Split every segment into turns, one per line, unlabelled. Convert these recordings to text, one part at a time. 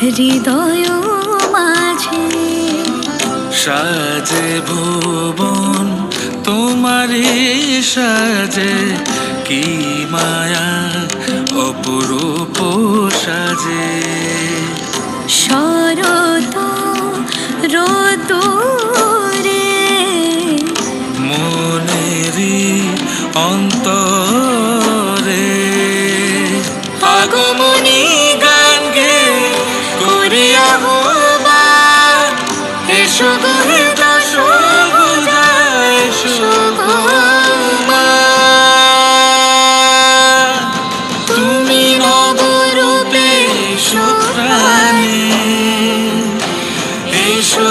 হৃদয় মাঝে
সাজে ভুবন তোমারই সাজে কি মায়া অপরূপ সাজে।
শরত রোদরে
মনেরই অন্তরে। আগমনী মা। তুমি নবরূপে এসো প্রাণে এসো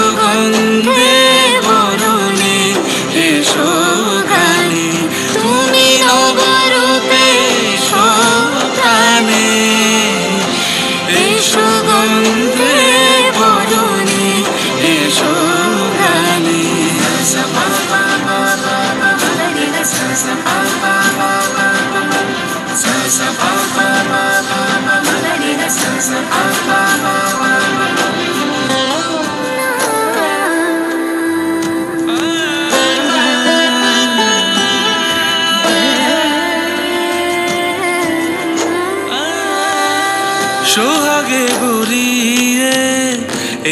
সোহাগে গড়িয়ে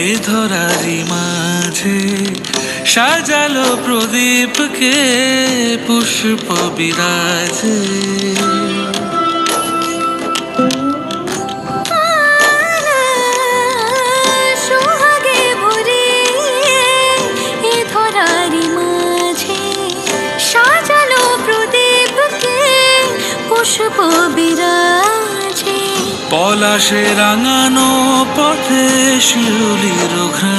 এ ধরারি মাঝে সাজালো প্রদীপকে পুষ্প বিরাজে।
পুষ্প বিরাজে
পলাশে রাঙানো পথে শিউলির ঘ্রাণ।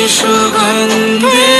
你说过你